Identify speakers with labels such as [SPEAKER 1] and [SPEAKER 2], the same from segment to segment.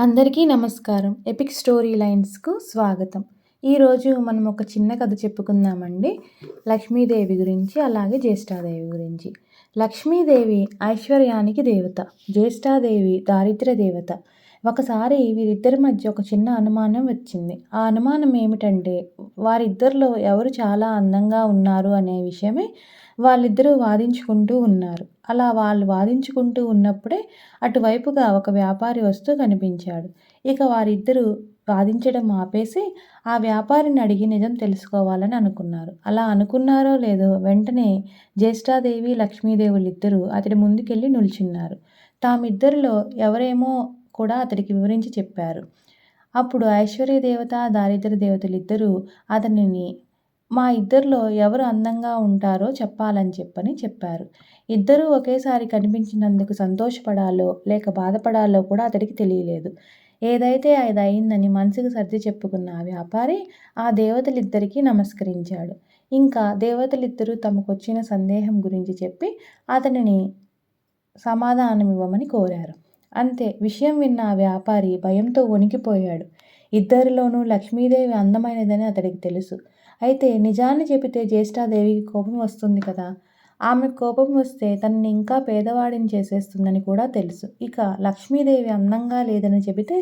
[SPEAKER 1] అందరికీ నమస్కారం. Epic story లైన్స్కు స్వాగతం. ఈరోజు మనం ఒక చిన్న కథ చెప్పుకుందామండి. లక్ష్మీదేవి గురించి అలాగే జ్యేష్ఠాదేవి గురించి. లక్ష్మీదేవి ఐశ్వర్యానికి దేవత జ్యేష్ఠాదేవి దారిద్ర్య దేవత. ఒకసారి వీరిద్దరి మధ్య ఒక చిన్న అనుమానం వచ్చింది. ఆ అనుమానం ఏమిటంటే వారిద్దరిలో ఎవరు చాలా అందంగా ఉన్నారు అనే విషయమే వాళ్ళిద్దరూ వాదించుకుంటూ ఉన్నారు. అలా వాళ్ళు వాదించుకుంటూ ఉన్నప్పుడే అటువైపుగా ఒక వ్యాపారి వస్తూ కనిపించాడు. ఇక వారిద్దరూ వాదించడం ఆపేసి ఆ వ్యాపారిని అడిగి నిజం తెలుసుకోవాలని అనుకున్నారు. అలా అనుకున్నారో లేదో వెంటనే జ్యేష్ఠాదేవి లక్ష్మీదేవులిద్దరూ అతడి ముందుకెళ్ళి నిల్చున్నారు. తామిద్దరిలో ఎవరేమో కూడా అతడికి వివరించి చెప్పారు. అప్పుడు ఐశ్వర్య దేవత దారిద్ర దేవతలిద్దరూ అతనిని మా ఇద్దరిలో ఎవరు అందంగా ఉంటారో చెప్పాలని చెప్పని చెప్పారు. ఇద్దరూ ఒకేసారి కనిపించినందుకు సంతోషపడాలో లేక బాధపడాలో కూడా అతడికి తెలియలేదు. ఏదైతే అది అయిందని మనసుకు సర్ది చెప్పుకున్న ఆ వ్యాపారి ఆ దేవతలిద్దరికీ నమస్కరించాడు. ఇంకా దేవతలిద్దరూ తమకొచ్చిన సందేహం గురించి చెప్పి అతనిని సమాధానం ఇవ్వమని కోరారు. అంతే విషయం విన్న ఆ వ్యాపారి భయంతో వణికిపోయాడు. ఇద్దరిలోనూ లక్ష్మీదేవి అందమైనదని అతడికి తెలుసు. అయితే నిజాన్ని చెబితే జ్యేష్ఠాదేవికి కోపం వస్తుంది కదా? ఆమె కోపం వస్తే తనని ఇంకా పేదవాడిని చేసేస్తుందని కూడా తెలుసు. ఇక లక్ష్మీదేవి అందంగా లేదని చెబితే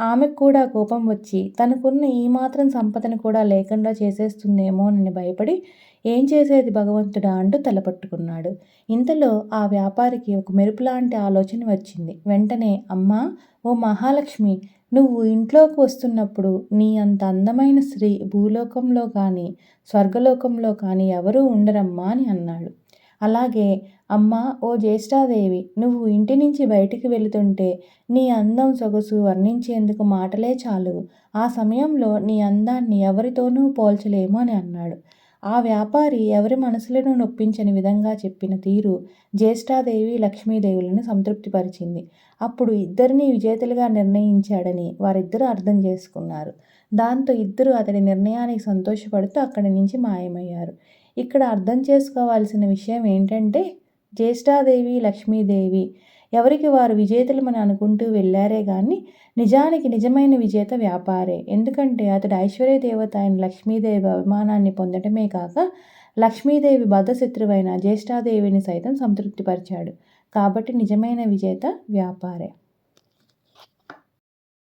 [SPEAKER 1] ఆమెకు కూడా కోపం వచ్చి తనకున్న ఈ మాత్రం సంపదను కూడా లేకుండా చేసేస్తుందేమోనని భయపడి ఏం చేసేది భగవంతుడా అంటూ తలపట్టుకున్నాడు. ఇంతలో ఆ వ్యాపారికి ఒక మెరుపు లాంటి ఆలోచన వచ్చింది. వెంటనే అమ్మా ఓ మహాలక్ష్మి నువ్వు ఇంట్లోకి వస్తున్నప్పుడు నీ అంత అందమైన స్త్రీ భూలోకంలో కానీ స్వర్గలోకంలో కానీ ఎవరూ ఉండరమ్మా అని అన్నాడు. అలాగే అమ్మ ఓ జ్యేష్ఠాదేవి నువ్వు ఇంటి నుంచి బయటికి వెళుతుంటే నీ అందం సొగసు వర్ణించేందుకు మాటలే చాలు. ఆ సమయంలో నీ అందాన్ని ఎవరితోనూ పోల్చలేము అని అన్నాడు. ఆ వ్యాపారి ఎవరి మనసులను నొప్పించని విధంగా చెప్పిన తీరు జ్యేష్ఠాదేవి లక్ష్మీదేవులను సంతృప్తిపరిచింది. అప్పుడు ఇద్దరిని విజేతలుగా నిర్ణయించాడని వారిద్దరూ అర్థం చేసుకున్నారు. దాంతో ఇద్దరు అతడి నిర్ణయానికి సంతోషపడుతూ అక్కడి నుంచి మాయమయ్యారు. ఇక్కడ అర్థం చేసుకోవాల్సిన విషయం ఏంటంటే జ్యేష్ఠాదేవి లక్ష్మీదేవి ఎవరికి వారు విజేతలమని అనుకుంటూ వెళ్ళారే కానీ నిజానికి నిజమైన విజేత వ్యాపారే. ఎందుకంటే అతడు ఐశ్వర్య దేవత అయిన లక్ష్మీదేవి అభిమానాన్ని పొందటమే కాక లక్ష్మీదేవి బద్ధశత్రువైన జ్యేష్ఠాదేవిని సైతం సంతృప్తిపరిచాడు. కాబట్టి నిజమైన విజేత వ్యాపారే.